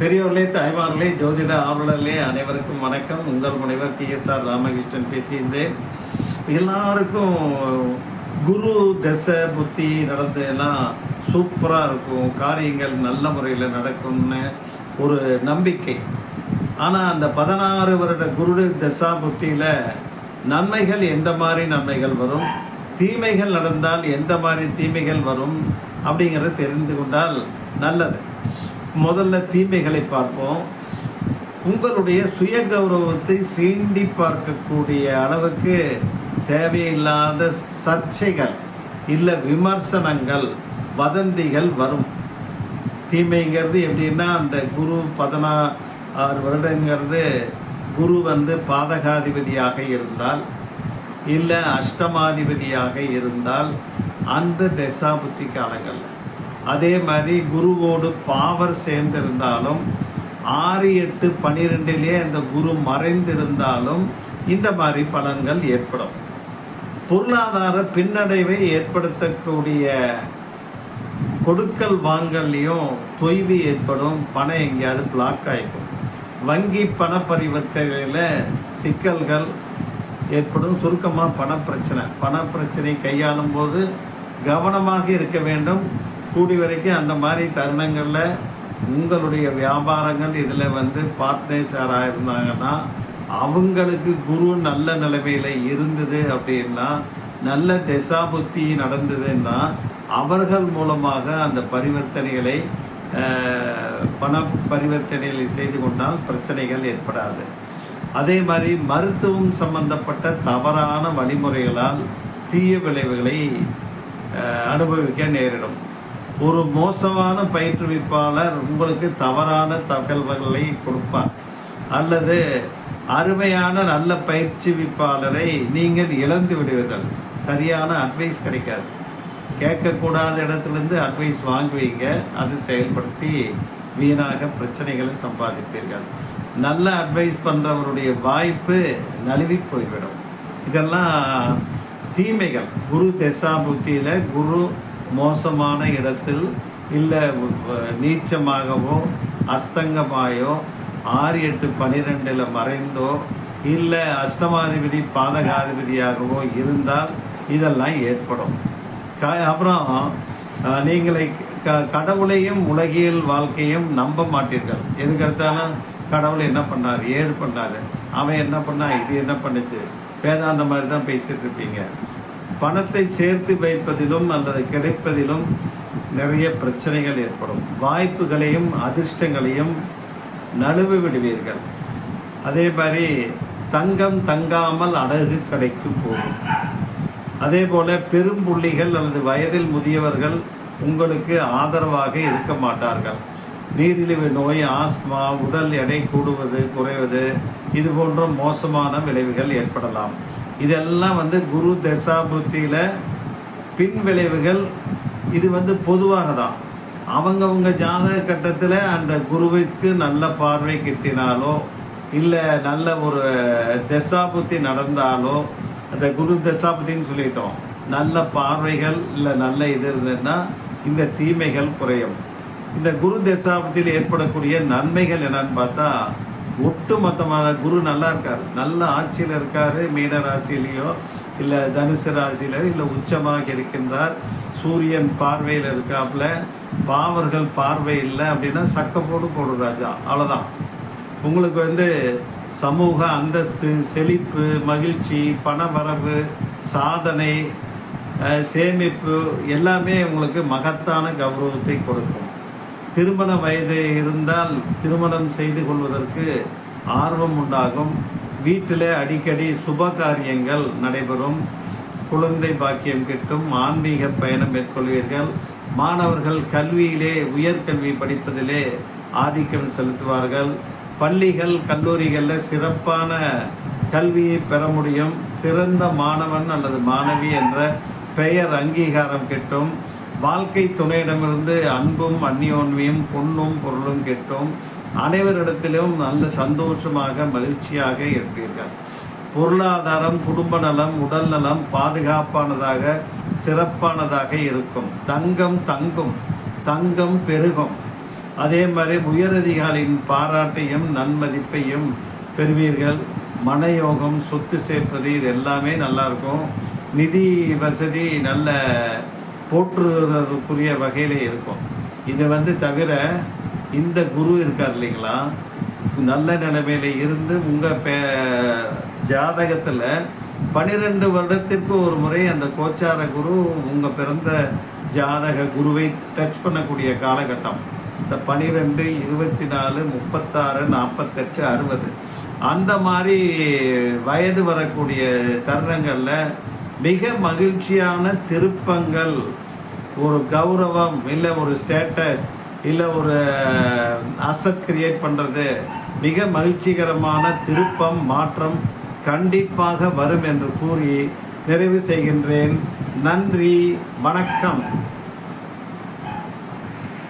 பெரியோர்களே தாய்மார்களே ஜோதிட ஆர்வலர்களே அனைவருக்கும் வணக்கம். உங்கள் முனைவர் டி எஸ் ஆர் ராமகிருஷ்ணன் பேசுகின்றேன். எல்லாருக்கும் குரு தசை புத்தி நடந்ததுன்னா சூப்பராக இருக்கும். காரியங்கள் நல்ல முறையில் நடக்கும்னு ஒரு நம்பிக்கை. ஆனால் அந்த பதினாறு வருட குரு தசா புத்தியில் நன்மைகள் எந்த மாதிரி நன்மைகள் வரும்? தீமைகள் நடந்தால் எந்த மாதிரி தீமைகள் வரும்? அப்படிங்கிறத தெரிந்து கொண்டால் நல்லது. முதல்ல தீமைகளை பார்ப்போம். உங்களுடைய சுய கௌரவத்தை சீண்டி பார்க்கக்கூடிய அளவுக்கு தேவையில்லாத சர்ச்சைகள் இல்லை விமர்சனங்கள் வதந்திகள் வரும். தீமைங்கிறது எப்படின்னா அந்த குரு பதினா ஆறு வருடங்கிறது குரு வந்து பாதகாதிபதியாக இருந்தால் இல்லை அஷ்டமாதிபதியாக இருந்தால் அந்த தசாபுத்தி காலங்கள் அதே மாதிரி குருவோடு பாவர் சேர்ந்திருந்தாலும் ஆறு எட்டு பனிரெண்டிலே அந்த குரு மறைந்திருந்தாலும் இந்த மாதிரி பலன்கள் ஏற்படும். பொருளாதார பின்னடைவை ஏற்படுத்தக்கூடிய கொடுக்கல் வாங்கல்லையும் தொய்வு ஏற்படும் பணம் எங்கேயாவது பிளாக் ஆகிக்கும் வங்கி பண பரிவர்த்தனையில் சிக்கல்கள் ஏற்படும் சுருக்கமாக பணப்பிரச்சனை. பணப்பிரச்சனை கையாளும் போது கவனமாக இருக்க வேண்டும். கூடி வரைக்கும் அந்த மாதிரி தருணங்களில் உங்களுடைய வியாபாரங்கள் இதில் வந்து பார்ட்னர்ஸாராக இருந்தாங்கன்னா அவங்களுக்கு குரு நல்ல நிலைமையில் இருந்தது அப்படின்னா நல்ல திசாபுத்தி நடந்ததுன்னா அவர்கள் மூலமாக அந்த பரிவர்த்தனைகளை பண பரிவர்த்தனைகளை செய்து கொண்டால் பிரச்சனைகள் ஏற்படாது. அதே மாதிரி மருத்துவம் சம்பந்தப்பட்ட தவறான வழிமுறைகளால் தீய விளைவுகளை அனுபவிக்க நேரிடும். ஒரு மோசமான பயிற்றுவிப்பாளர் உங்களுக்கு தவறான தகவல்களை கொடுப்பார். அல்லது அருமையான நல்ல பயிற்சிவிப்பாளரை நீங்கள் இழந்து விடுவீர்கள். சரியான அட்வைஸ் கிடைக்காது. கேட்கக்கூடாத இடத்துலேருந்து அட்வைஸ் வாங்குவீங்க. அது செயல்படுத்தி வீணாக பிரச்சனைகளை சம்பாதிப்பீர்கள். நல்ல அட்வைஸ் பண்ணுறவருடைய வாய்ப்பு நழுவி போய்விடும். இதெல்லாம் தீமைகள். குரு தசா புத்தியில் குரு மோசமான இடத்தில் இல்லை நீச்சமாகவோ அஸ்தங்கமாயோ ஆறு எட்டு பனிரெண்டில் மறைந்தோ இல்லை அஷ்டமாதிபதி பாதகாதிபதியாகவோ இருந்தால் இதெல்லாம் ஏற்படும். க- அப்புறம் நீங்களை க கடவுளையும் உலகியல் வாழ்க்கையும் நம்ப மாட்டீர்கள். எதுக்கு எடுத்தாலும் கடவுள் என்ன பண்ணார்? ஏது பண்ணாரு? அவன் என்ன பண்ணா? இது என்ன பண்ணுச்சு? வேதாந்த மாதிரி தான் பேசிகிட்டு இருப்பீங்க. பணத்தை சேர்த்து வைப்பதிலும் அல்லது கிடைப்பதிலும் நிறைய பிரச்சனைகள் ஏற்படும். வாய்ப்புகளையும் அதிர்ஷ்டங்களையும் நழுவ விடுவீர்கள். அதே மாதிரி தங்கம் தங்காமல் அடகு கடைக்கு போகும். அதே போல பெரும்புள்ளிகள் அல்லது வயதில் முதியவர்கள் உங்களுக்கு ஆதரவாக இருக்க மாட்டார்கள். நீரிழிவு நோய் ஆஸ்மா உடல் எடை கூடுவது குறைவது இது போன்ற மோசமான விளைவுகள் ஏற்படலாம். இதெல்லாம் வந்து குரு தசாபுத்தியில் பின் விளைவுகள் இது வந்து பொதுவாக தான். அவங்கவுங்க ஜாதக கட்டத்தில் அந்த குருவுக்கு நல்ல பார்வை கிட்டினாலோ இல்லை நல்ல ஒரு தசாபுத்தி நடந்தாலோ அந்த குரு தசாபுத்தின்னு சொல்லிட்டோம். நல்ல பார்வைகள் இல்லை நல்ல இது இருந்ததுன்னா இந்த தீமைகள் குறையும். இந்த குரு தசாபத்தில் ஏற்படக்கூடிய நன்மைகள் என்னன்னு பார்த்தா ஒட்டு மொத்தமாக குரு நல்லா இருக்கார். நல்ல ஆட்சியில் இருக்கார். மீன ராசியிலையோ இல்லை தனுசு ராசியிலோ இல்லை உச்சமாக இருக்கின்றார். சூரியன் பார்வையில் இருக்காப்புல. பாவர்கள் பார்வை இல்லை அப்படின்னா சக்கப்போடு போடும் ராஜா. அவ்வளோதான் உங்களுக்கு வந்து சமூக அந்தஸ்து செழிப்பு மகிழ்ச்சி பணவரவு சாதனை சேமிப்பு எல்லாமே உங்களுக்கு மகத்தான கௌரவத்தை கொடுக்கும். திருமண வயது இருந்தால் திருமணம் செய்து கொள்வதற்கு ஆர்வம் உண்டாகும். வீட்டில் அடிக்கடி சுப காரியங்கள் நடைபெறும். குழந்தை பாக்கியம் கிட்டும். ஆன்மீக பயணம் மேற்கொள்வீர்கள். மாணவர்கள் கல்வியிலே உயர்கல்வி படிப்பதிலே ஆதிக்கம் செலுத்துவார்கள். பள்ளிகள் கல்லூரிகளில் சிறப்பான கல்வியை பெற முடியும். சிறந்த மாணவன் அல்லது மாணவி என்ற பெயர் அங்கீகாரம் கிட்டும். வாழ்க்கை துணையிடமிருந்து அன்பும் அந்நியோன்மையும் பொன்னும் பொருளும் கெட்டும். அனைவரிடத்திலும் நல்ல சந்தோஷமாக மகிழ்ச்சியாக இருப்பீர்கள். பொருளாதாரம் குடும்ப நலம் உடல் நலம் பாதுகாப்பானதாக சிறப்பானதாக இருக்கும். தங்கம் தங்கும் தங்கம் பெருகும். அதே மாதிரி உயரதிகாரியின் பாராட்டையும் நன்மதிப்பையும் பெறுவீர்கள். மனயோகம் சொத்து சேர்ப்பது இது எல்லாமே நல்லாயிருக்கும் நிதி வசதி நல்ல போற்றுறதுக்குரிய வகையில் இருக்கும். இது வந்து தவிர இந்த குரு இருக்கார் இல்லைங்களா? நல்ல நிலைமையில் இருந்து உங்கள் பே ஜாதகத்தில் பனிரெண்டு வருடத்திற்கு ஒரு முறை அந்த கோச்சார குரு உங்கள் பிறந்த ஜாதக குருவை டச் பண்ணக்கூடிய காலகட்டம். இந்த பனிரெண்டு இருபத்தி நாலு முப்பத்தாறு நாற்பத்தெட்டு அறுபது. அந்த மாதிரி வயது வரக்கூடிய தருணங்களில் மிக மகிழ்ச்சியான திருப்பங்கள். ஒரு கௌரவம் இல்லை ஒரு ஸ்டேட்டஸ் இல்லை ஒரு அசட் கிரியேட் பண்ணுறது மிக மகிழ்ச்சிகரமான திருப்பம் மாற்றம் கண்டிப்பாக வரும் என்று கூறி நிறைவு செய்கின்றேன். நன்றி வணக்கம்.